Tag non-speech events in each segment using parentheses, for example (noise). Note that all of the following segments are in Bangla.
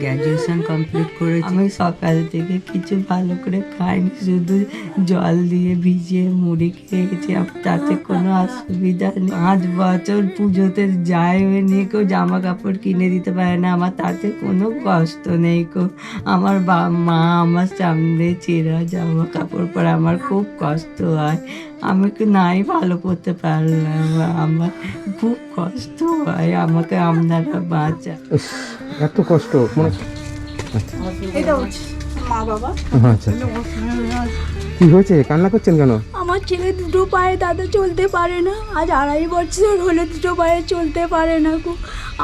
গ্র্যাজুয়েশন কমপ্লিট করেছি। আমি সকাল থেকে কিছু ভালো করে খাইনি, শুধু জল দিয়ে ভিজিয়ে মুড়ি খেয়েছি। তাতে কোনো অসুবিধা নেই। পাঁচ বছর পুজোতে যায় নিয়ে কেউ জামা কাপড় কিনে দিতে পারে না আমার, তাতে কোনো কষ্ট নেই কেউ আমার মা আমার সামনে চেরা জামা কাপড় পরে আমার খুব কষ্ট হয়। আমি কি নাই ভালো করতে পারলাম আমার খুব কষ্ট হয় আমাকে আপনারা বাঁচা এত কষ্ট মানে এটা হচ্ছে মা বাবা। আচ্ছা কি হয়েছে? কান্না করছেন কেন? আমার ছেলে দুটো পায়ে দাদা চলতে পারে না আজ আড়াই বছর হলে দুটো পায়ে চলতে পারে না গো।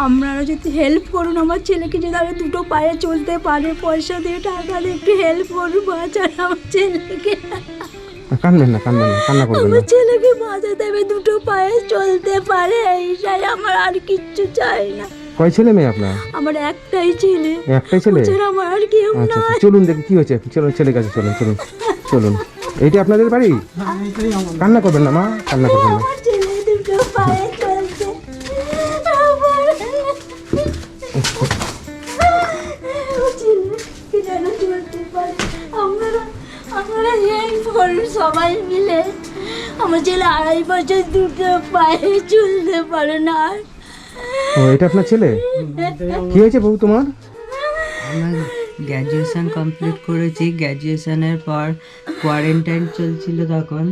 আপনারা যদি হেল্প করুন আমার ছেলেকে যদি আরও দুটো পায়ে চলতে পারে পয়সা দিয়ে টাকা দিয়ে একটু হেল্প করুন বাঁচান আমার ছেলেকে। কানবেন না কান্দেন না কান্না করবেন না। আমার ছেলেকে বাঁচাতে হবে দুটো পায়ে চলতে পারে এইটাই আমার আর কিচ্ছু চাই না। কয় ছেলে মেয়ে আপনার? আমার একটাই ছেলে। একটাই ছেলে? আমার আর কেউ আচ্ছা আচ্ছা, চলুন দেখি কি হয়েছে? চলুন ছেলে কাছে চলুন চলুন চলুন। এইটা আপনাদের বাড়ি? কান্না করবেন না মা কান্না করবেন না। হেল্প সবাই মিলে আমার ছেলে আড়াই বছর দুটো পায়ে চলতে পারে না। আর ও এটা আপনার ছেলে? কি হয়েছে বউ তোমার? আমার গ্র্যাজুয়েশন কমপ্লিট করেছি। গ্র্যাজুয়েশনের পর কোয়ারেন্টাইন চলছিল তখন।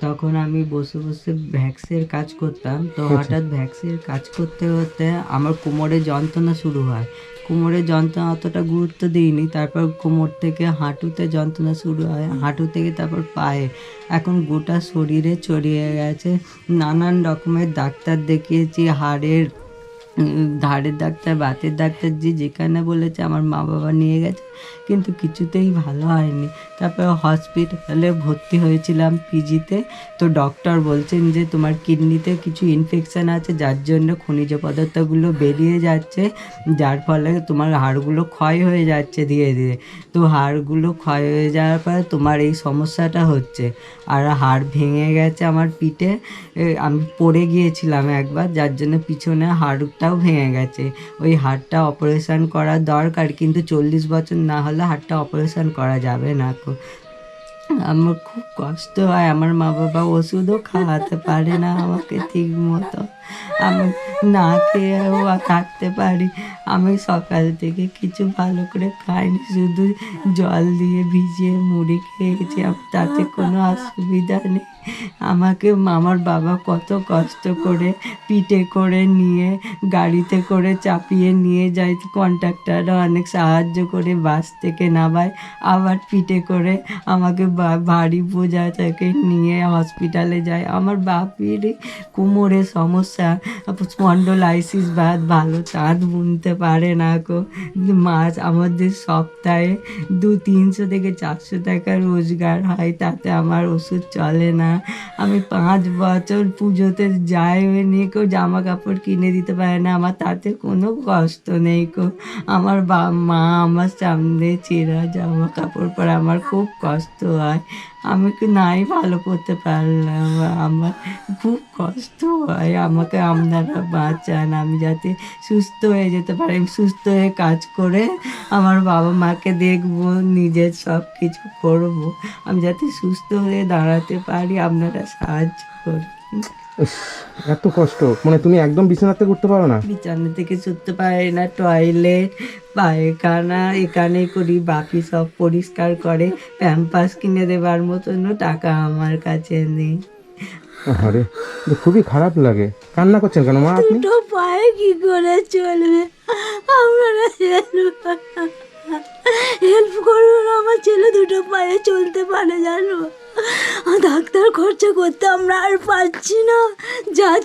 তখন আমি বসে বসে ভ্যাক্সের কাজ করতাম। তো হঠাৎ ভ্যাক্সের কাজ করতে করতে আমার কোমরে যন্ত্রণা শুরু হয়। কোমরে যন্ত্রণা অতটা গুরুত্ব দিইনি, তারপর কোমর থেকে হাঁটুতে যন্ত্রণা শুরু হয়। হাঁটু থেকে তারপর পায়ে। এখন গোটা শরীরে ছড়িয়ে গেছে। নানান রকমের ডাক্তার দেখিয়েছি, হাড়ের ধারের ডাক্তার, বাতের ডাক্তার যে যেখানে বলেছে আমার মা বাবা নিয়ে গেছে। কিন্তু কিছুতেই ভালো হয়নি। তারপর হসপিটালে ভর্তি হয়েছিলাম পিজিতে তো। ডক্টর বলছেন যে তোমার কিডনিতে কিছু ইনফেকশন আছে, যার জন্য খনিজ পদার্থগুলো বেরিয়ে যাচ্ছে, যার ফলে তোমার হাড়গুলো ক্ষয় হয়ে যাচ্ছে ধীরে ধীরে। তো হাড়গুলো ক্ষয় হয়ে যাওয়ার পরে তোমার এই সমস্যাটা হচ্ছে। আর হাড় ভেঙে গেছে আমার পিঠে। আমি পড়ে গিয়েছিলাম একবার, যার জন্য পিছনে হাড়টাও ভেঙে গেছে। ওই হাড়টা অপারেশন করা দরকার, কিন্তু চল্লিশ বছর না হলে হাটটা অপারেশন করা যাবে না আমার খুব কষ্ট হয়, আমার মা বাবা ওষুধও খাওয়াতে পারে না আমাকে ঠিক মতো। আমি না খেয়েও থাকতে পারি। আমি সকাল থেকে কিছু ভালো করে খাইনি, শুধু জল দিয়ে ভিজিয়ে মুড়ি খেয়েছি। তাতে কোনো অসুবিধা নেই। আমাকে আমার বাবা কত কষ্ট করে পিঠে করে নিয়ে, গাড়িতে করে চাপিয়ে নিয়ে যায়। কন্ট্রাক্টররা অনেক সাহায্য করে বাস থেকে নামায়। আবার পিঠে করে আমাকে ভারী বোঝা থেকে নিয়ে হসপিটালে যায়। আমার বাপির কোমরে সমস্যা স্পন্ডোলাইসিস বা ভালো, চাঁদ বুনতে পারে না কো মাছ আমাদের সপ্তাহে দু তিনশো থেকে চারশো টাকা রোজগার হয়, তাতে আমার ওষুধ চলে না। আমি পাঁচ বছর পুজোতে যাই নিয়ে কেউ জামা কাপড় কিনে দিতে পারে না, আমার তাতে কোনো কষ্ট নেই কো আমার বা, মা আমার সামনে চেরা জামা কাপড় পরে আমার খুব কষ্ট হয়। আমি কি নাই ভালো করতে পারলাম আমার খুব কষ্ট হয়। আমাকে আপনারা বাঁচান, আমি যাতে সুস্থ হয়ে যেতে পারি সুস্থ হয়ে কাজ করে আমার বাবা মাকে দেখব, নিজের সব কিছু করব। আমি যাতে সুস্থ হয়ে দাঁড়াতে পারি, আপনারা সাহায্য করুন। (laughs) এত কষ্ট। মানে তুমি একদম বিছানাতে করতে পারো না? বিছানা থেকে ছুটতে পারে না টয়লেট পায়খানা এখানে করি বাকি সব পরিষ্কার করে প্যাম্পাস কিনে দেবার মতনও টাকা আমার কাছে নেই। আরে খুবই খারাপ লাগে। কান্না করছেন কেন মা আপনি? দুটো পায়ে কি করে চলবে?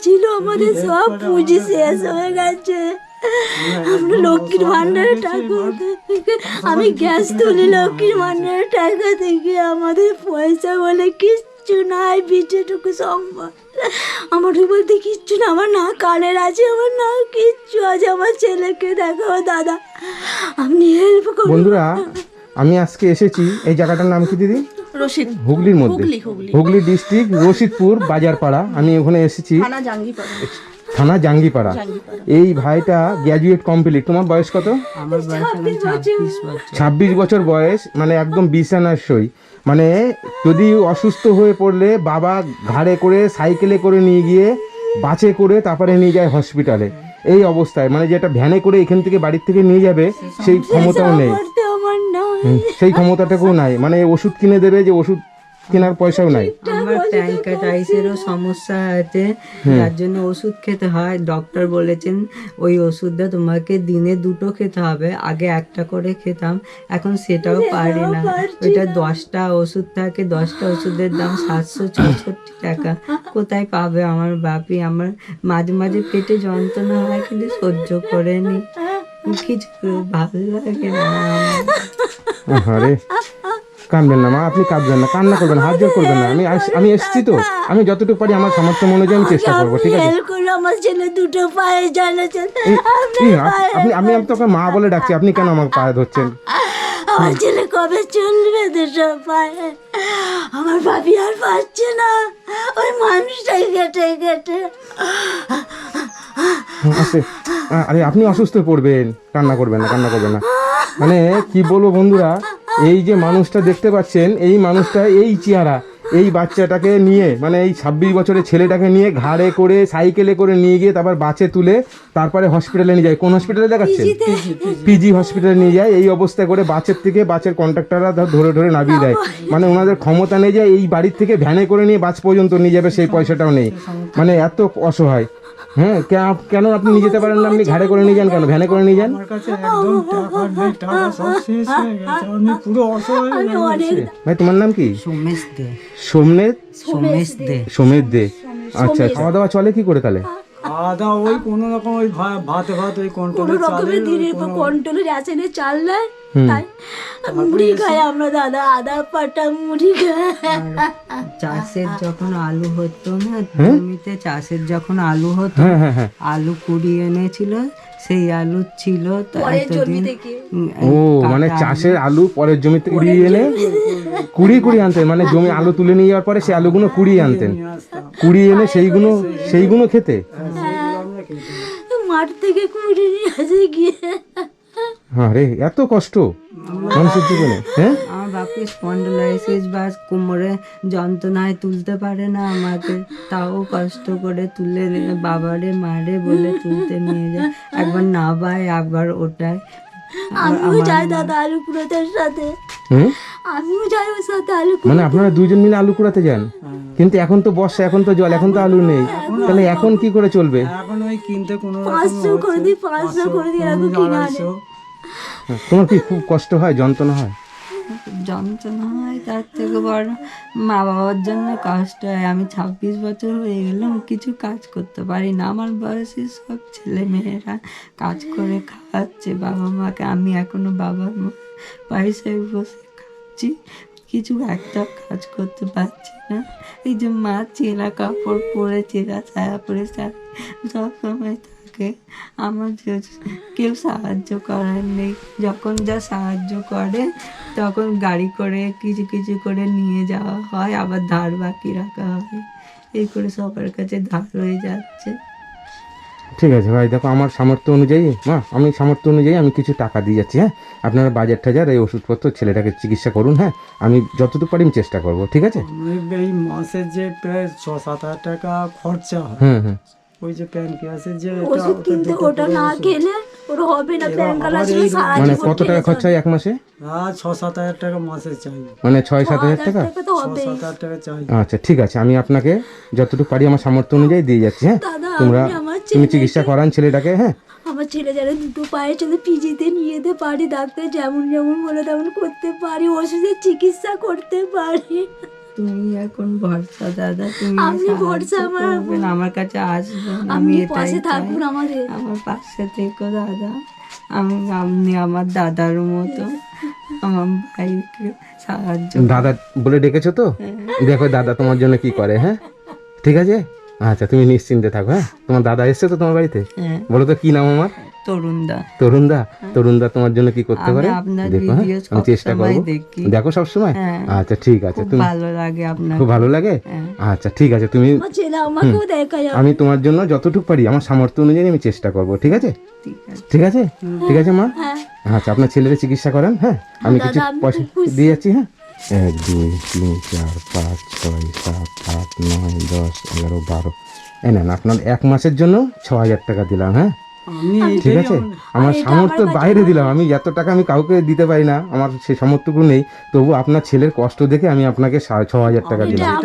ছিল, আমাদের সব পুঁজি শেষ হয়ে গেছে। আমরা লক্ষ্মীর ভান্ডারের টাকা আমি গ্যাস তুলি লক্ষ্মীর ভান্ডারের টাকা থেকে। আমাদের পয়সা বলে কিচ্ছু নাই বিটেটুকু সম্ভব। আমার বলতে কিচ্ছু না, আমার না কানের আছে, আমার না কিচ্ছু আছে। আমার ছেলেকে দেখাও দাদা। আপনি হেল্প করুন। বন্ধুরা, আমি আজকে এসেছি। এই জায়গাটার নাম কি দিদি? রশিদ হুগলির মধ্যে। হুগলি হুগলি। হুগলি ডিস্ট্রিক্ট রশিদপুর বাজারপাড়া আমি ওখানে এসেছি। থানা জাঙ্গিপাড়া। থানা জাঙ্গিপাড়া। এই ভাইটা গ্র্যাজুয়েট কমপ্লিট তোমার বয়স কত? আমার বয়স এখন ছাব্বিশ বছর। ছাব্বিশ বছর। বয়স মানে একদম বিছানার সই। মানে যদি অসুস্থ হয়ে পড়লে বাবা ঘাড়ে করে সাইকেলে করে নিয়ে গিয়ে বাসে করে তারপরে নিয়ে যায় হসপিটালে এই অবস্থায় মানে যেটা ভ্যানে করে এখান থেকে বাড়ির থেকে নিয়ে যাবে সেই ক্ষমতাও নেই। সেই ক্ষমতাটাকেও নাই। মানে ওষুধ কিনে দেবে যে ওষুধ কেনার পয়সাও নাই। আমার প্যানকাটাইসেরও সমস্যা আছে। যার জন্য ওষুধ খেতে হয়। ডক্টর বলেছেন ওই ওষুধটা তোমাকে দিনে দুটো খেতে হবে। আগে একটা করে খেতাম। এখন সেটাও পারি না। ওইটা দশটা ওষুধ থাকে। দশটা ওষুধের দাম সাতশো চৌষট্টি টাকা। কোথায় পাবে আমার বাপি? আমার মাঝে মাঝে পেটে যন্ত্রণা হয় কিন্তু সহ্য করে নি। (laughs) কিছু ভালো লাগে না। আরে কাঁদবেন না মা আপনি কাঁদবেন না কান্না করবেন হাত জোর করবেন না। আমি আমি এসেছি তো আমি যতটুকু পারি আমার সামর্থ্য অনুযায়ী আমি চেষ্টা করব ঠিক আছে? আমার ছেলে দুটো পায়ে জানা আপনি আমি আমি তোকে মা বলে ডাকছি আপনি কেন আমার পায়ে ধরছেন? আমার ছেলে কবে চলবে দেশের পায়ে আমার ভাবি আর পাচ্ছে না। ওই মানুষটাই কেটে কেটে। আরে, আপনি অসুস্থ পড়বেন। কান্না করবেন না, কান্না করবেন না। মানে কি বলব বন্ধুরা, এই যে মানুষটা দেখতে পাচ্ছেন, এই মানুষটা এই চেহারা। এই বাচ্চাটাকে নিয়ে মানে এই ছাব্বিশ বছরের ছেলেটাকে নিয়ে ঘাড়ে করে সাইকেলে করে নিয়ে গিয়ে তারপর বাসে তুলে তারপরে হসপিটালে নিয়ে যায়। কোন হসপিটালে দেখাচ্ছে পিজি হসপিটালে নিয়ে যায়। এই অবস্থায় করে বাসের থেকে বাসের ধর ধরে ধরে নামিয়ে দেয়। মানে ওনাদের ক্ষমতা নেই যায় এই বাড়ির থেকে ভ্যানে করে নিয়ে বাস পর্যন্ত নিয়ে যাবে সেই পয়সাটাও নেই। মানে এত অসহায়। হ্যাঁ কে- কেন আপনি নিয়ে যেতে পারেন না? আপনি ঘাড়ে করে নিয়ে যান কেন? ভ্যানে করে নিয়ে যান? একদম টাকা নেই টাকা সব শেষ গেছে। আমি পুরো অসহায় আমি অনেক ভাই তোমার নাম কি? সোমেশ দে। সোমেশ? দে। সোমেশ দে। আচ্ছা খাওয়া দাওয়া চলে কি করে তাহলে? খাওয়া দাওয়া ওই কোনো রকম ওই ভাতে ভাত ওই কোনো কন্ট্রোলে চালে রকমের দিনের পর কন্ট্রোলে চাল নেয় তাই মুড়ি খাই আমরা দাদা আদা পাটা মুড়ি খাই। চাষের যখন আলু হতো না জমিতে চাষের যখন আলু হতো হ্যাঁ হ্যাঁ হ্যাঁ আলু কুড়িয়ে এনেছিল সেই আলু ছিল ও মানে চাষের আলু পরের জমিতে কুড়িয়ে এনে কুড়ি কুড়ি আনতেন মানে জমি আলু তুলে নিয়ে যাওয়ার পরে সেই আলুগুলো কুড়িয়ে আনতেন। কুড়িয়ে এনে সেইগুলো সেইগুলো খেতে? মাঠ থেকে কুড়ি নিয়ে আসে গিয়ে আরে এত কষ্ট? মানুষের জীবনে হ্যাঁ? আমার বাপি স্পন্ডলাইসিস বা কোমরে যন্ত্রণায় তুলতে পারে না আমাকে। তাও কষ্ট করে তুলে নিয়ে বাবারে মারে বলে তুলতে নিয়ে যায়। একবার নাবায় একবার ওটায়। আমিও যাই দাদা আলু কুড়াতের সাথে। আমিও যাই ওর সাথে আলু মানে আপনারা দুইজন মিলে আলু কুড়াতে যান? কিন্তু এখন তো বর্ষা এখন তো জল এখন তো আলু নেই। তাহলে এখন কি করে চলবে? এখন ওই কিনতে কোনো পাঁচশো করে দিই পাঁচশো করে দিই এরকম কিনে আনে। তোমার কি খুব কষ্ট হয় যন্ত্রণা হয়? যন্ত্রণা হয় তার থেকে বড় মা বাবার জন্য কষ্ট হয়। আমি ছাব্বিশ বছর হয়ে গেলাম কিছু কাজ করতে পারি না। আমার বয়সে সব ছেলে মেয়েরা কাজ করে খাওয়াচ্ছে বাবা মাকে আমি এখনও বাবার পয়সায় বসে খাচ্ছি। কিছু একটা কাজ করতে পারছি না। এই যে মা চেরা কাপড় পরে চেরা ছায়া পরে সব সময় থাকে আমার কেউ সাহায্য করার নেই। যখন যা সাহায্য করে, তখন গাড়ি করে, কিছু কিছু করে নিয়ে যাওয়া হয়। আবার ধার বাকি রাখা হয়। এই করে সবার কাছে ধার হয়ে যাচ্ছে। ঠিক আছে ভাই দেখো আমার সামর্থ্য অনুযায়ী মা আমি সামর্থ্য অনুযায়ী আমি কিছু টাকা দিয়ে যাচ্ছি হ্যাঁ? আপনারা বাজার টাজার এই ওষুধপত্র ছেলেটাকে চিকিৎসা করুন হ্যাঁ? আমি যতটুকু পারি আমি চেষ্টা করব ঠিক আছে? এই মাসের যে প্রায় ছ সাত হাজার টাকা খরচা হয় হুম হুম। ওই যে প্যানক্রিয়াসের যে ওষুধ কিনতে ওটা না খেলে ওর হবে না প্যানকাল আছে সারা মানে কত টাকা খরচা হয় এক মাসে? হ্যাঁ ছ সাত হাজার টাকা মাসে চাই। মানে ছয় সাত হাজার টাকা? টাকা তো হবে সাত হাজার টাকা চাই। আচ্ছা ঠিক আছে আমি আপনাকে যতটুকু পারি আমার সামর্থ্য অনুযায়ী দিয়ে যাচ্ছি হ্যাঁ? দাদা তোমরা আমি আমার তুমি ছেলে চিকিৎসা করান ছেলেটাকে হ্যাঁ? আমার ছেলে যারা দুটো পায়ে চলে পিজিতে নিয়ে যেতে পারি ডাক্তার যেমন যেমন বলে তেমন করতে পারি ওষুধের চিকিৎসা করতে পারি। তুমি এখন ভরসা দাদা তুমি সাহায্য ভরসা আমার- করবেন, আমার কাছে আসবেন আমি এটাই পাশে থাকুন আমাদের। আমার পাশে থেকো দাদা। আমি আপনি আমার দাদার মতো আমার ভাইকে সাহায্য দাদা বলে ডেকেছো তো? দেখো দাদা তোমার জন্য কি করে হ্যাঁ? ঠিক আছে? আচ্ছা তুমি নিশ্চিন্তে থাকো হ্যাঁ? তোমার দাদা এসছে তো তোমার বাড়িতে? হ্যাঁ। বলো তো কি নাম আমার? তরুণদা। তরুণদা? তরুণদা তোমার জন্য কি করতে আমি পারে? আপনার দেখো হ্যাঁ আমি চেষ্টা করব। দেখো। সবসময় হ্যাঁ। আচ্ছা ঠিক আছে। তুমি ভালো লাগে আপনার। খুব ভালো লাগে? হ্যাঁ। আচ্ছা ঠিক আছে। তুমি আমি তোমার জন্য যতটুকু পারি আমার সামর্থ্য অনুযায়ী আমি চেষ্টা করব ঠিক আছে? ঠিক আছে। ঠিক আছে? মা? হ্যাঁ। আচ্ছা আপনার ছেলের চিকিৎসা করেন হ্যাঁ? আমি কিছু পয়সা দিয়ে যাচ্ছি হ্যাঁ? এক দুই তিন চার পাঁচ ছয় সাত আট নয় দশ এগারো বারো। নেন আপনার এক মাসের জন্য ছ হাজার টাকা দিলাম হ্যাঁ? ঠিক আছে? আমার- সামর্থ্য বাইরে দিলাম। আমি এত টাকা আমি কাউকে দিতে পারি না। আমার সেই সামর্থ্যটুকু নেই। তবু আপনার ছেলের কষ্ট দেখে আমি আপনাকে সা- ছ হাজার টাকা দিলাম।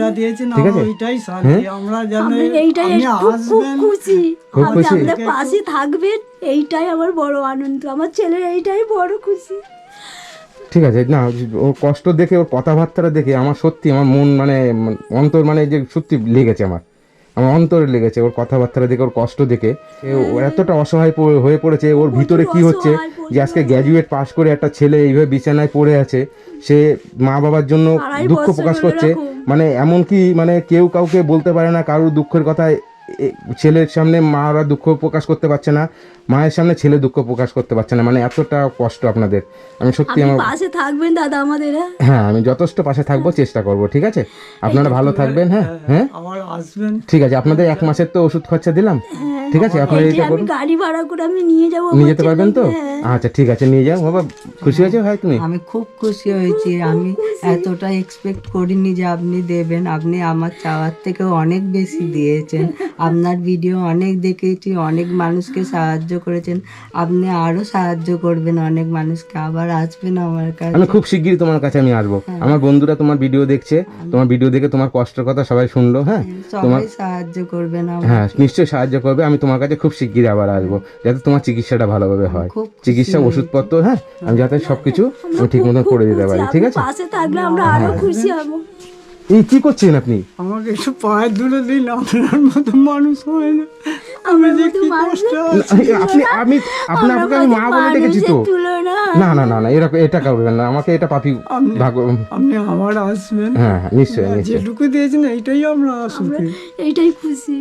ঠিক আছে? ওইটাই শান্তি। আমরা জানি আমি এইটাই আপনি খুব খুশি। পাশে থাকবেন এইটাই আমার বড় আনন্দ। আমার ছেলের এইটাই বড় খুশি। ঠিক আছে না ওর কষ্ট দেখে ওর কথাবার্তাটা দেখে আমার সত্যি আমার মন মানে অন্তর মানে যে সত্যি লেগেছে আমার। আমার অন্তরে লেগেছে ওর কথাবার্তাটা দেখে ওর কষ্ট দেখে। ও এতটা অসহায় হয়ে পড়েছে ওর ভিতরে কি হচ্ছে? যে আজকে গ্র্যাজুয়েট পাশ করে একটা ছেলে এইভাবে বিছানায় পড়ে আছে সে মা বাবার জন্য দুঃখ প্রকাশ করছে। মানে এমন কি মানে কেউ কাউকে বলতে পারে না কারোর দুঃখের কথা ছেলের সামনে মারা দুঃখ প্রকাশ করতে পারছে না। মায়ের সামনে ছেলে দুঃখ প্রকাশ করতে পারছে না মানে এতটা কষ্ট আপনাদের। আমি সত্যি আমার পাশে থাকবেন দাদা আমাদের হ্যাঁ? হ্যাঁ আমি যথেষ্ট পাশে থাকব চেষ্টা করব ঠিক আছে? আপনারা ভালো থাকবেন হ্যাঁ? হ্যাঁ আবার আসবেন ঠিক আছে আপনাদের এক মাসের তো ওষুধ খরচা দিলাম ঠিক আছে? আপনারা যে এটা আমি করুন। গাড়ি ভাড়া করে আমি নিয়ে যাব নিয়ে যেতে পারবেন তো? আচ্ছা ঠিক আছে নিয়ে যাও বাবা খুশি হয়েছে ভাই তুমি? আমি খুব খুশি হয়েছি আমি এতটা এক্সপেক্ট করিনি যে আপনি দেবেন আপনি আমার চাওয়ার থেকে অনেক বেশি দিয়েছেন। (laughs) আপনার ভিডিও অনেক দেখেছি অনেক মানুষকে সাহায্য করেছেন আপনি আরও সাহায্য করবেন অনেক মানুষকে আবার আসবেন আমার কাছে। আমি খুব শিগগিরই তোমার কাছে আমি আসব। আমার বন্ধুরা তোমার ভিডিও দেখছে তোমার ভিডিও দেখে তোমার কষ্টের কথা সবাই শুনলো হ্যাঁ? সবাই সাহায্য করবেন হ্যাঁ নিশ্চয়ই সাহায্য করবে আমি তোমার কাছে খুব শিগগিরই আবার আসব যাতে তোমার চিকিৎসাটা ভালোভাবে হয়। চিকিৎসা ওষুধপত্র হ্যাঁ আমি যাতে সবকিছু আমি ঠিক মতন করে দিতে পারি ঠিক আছে? পাশে থাকলে আমরা আরও খুশি হব। এই কি করছেন আপনি? আমাকে একটু পায়ের ধুলে দিন আপনার মতো মানুষ হয় না। আমি যে কি আপনি আমি আপনাকে আমি মা বলে ডেকেছি তো। না না না না এরকম এটা করবেন না আমাকে এটা পাপি ভাগ আপনি আবার আসবেন হ্যাঁ হ্যাঁ, নিশ্চয়ই নিশ্চয়ই। যেটুকু দিয়েছেন এইটাই আমরা সুখী। এইটাই খুশি।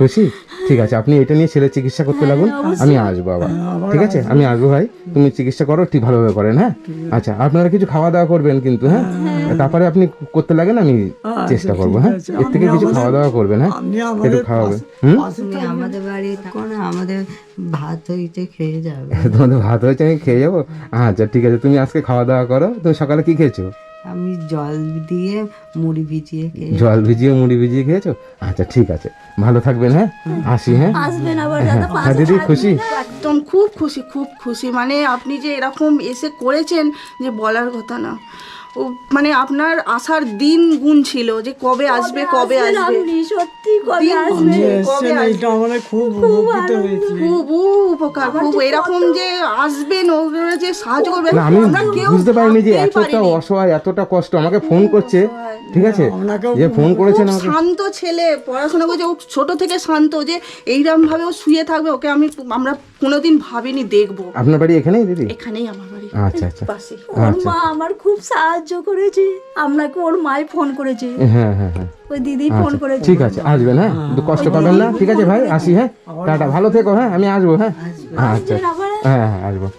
খুশি? ঠিক আছে আপনি এটা নিয়ে ছেলের চিকিৎসা করতে লাগুন। আমি আসব আবার। ঠিক আছে? আমি আসব ভাই তুমি চিকিৎসা করো ঠিক ভালোভাবে করেন হ্যাঁ? আচ্ছা আপনারা কিছু খাওয়া দাওয়া করবেন কিন্তু হ্যাঁ? তারপরে আপনি করতে লাগেন আমি চেষ্টা করব হ্যাঁ? এর থেকে কিছু খাওয়া দাওয়া করবেন হ্যাঁ? একটু আমাদের খাওয়াবেন হুম? আমাদের বাড়ি আমাদের ভাত হইতে খেয়ে যাবে। (laughs) তোমাদের ভাত হয়েছে আমি খেয়ে যাব? আচ্ছা ঠিক আছে তুমি আজকে খাওয়া দাওয়া করো। তুমি সকালে কি খেয়েছো? আমি জল দিয়ে মুড়ি ভিজিয়ে খেয়ে জল ভিজিয়ে মুড়ি ভিজিয়ে খেয়েছো? আচ্ছা ঠিক আছে। ভালো থাকবেন হ্যাঁ? আসি হ্যাঁ? আসবেন আবার দাদা হ্যাঁ দিদি খুশি? একদম খুব খুশি খুব খুশি। মানে আপনি যে এরকম এসে করেছেন যে বলার কথা না। মানে আপনার আসার দিন গুণ ছিল যে কবে আসবে কবে আসবে? সত্যি কবে কবে খুব উপকৃত হয়েছি। খুব উপকার খুব এরকম যে আসবেন ওরা যে সাহায্য করবেন আমি বুঝতে পারিনি যে এতটা অসহায় এতটা কষ্ট। আমাকে ফোন করছে ঠিক আছে? যে ফোন করেছেন আমাকে। শান্ত ছেলে পড়াশোনা করছে ও ছোট থেকে শান্ত যে এইরকম ভাবে ও শুয়ে থাকবে ওকে আমি আমরা কোনোদিন ভাবিনি দেখব। আপনার বাড়ি এখানেই দিদি? এখানেই আমার আচ্ছা আচ্ছা। পাশে। ওর মা আমার খুব সাহায্য করেছে। আপনাকে ওর মাই ফোন করেছে। হ্যাঁ হ্যাঁ হ্যাঁ। ওই দিদি ফোন আচ্ছা, করেছে। ঠিক আছে আসবেন হ্যাঁ? কষ্ট পাবেন না? ঠিক আছে ভাই আসি হ্যাঁ? টাটা ভালো থেকো হ্যাঁ? আমি আসব হ্যাঁ? আচ্ছা। হ্যাঁ হ্যাঁ আসব।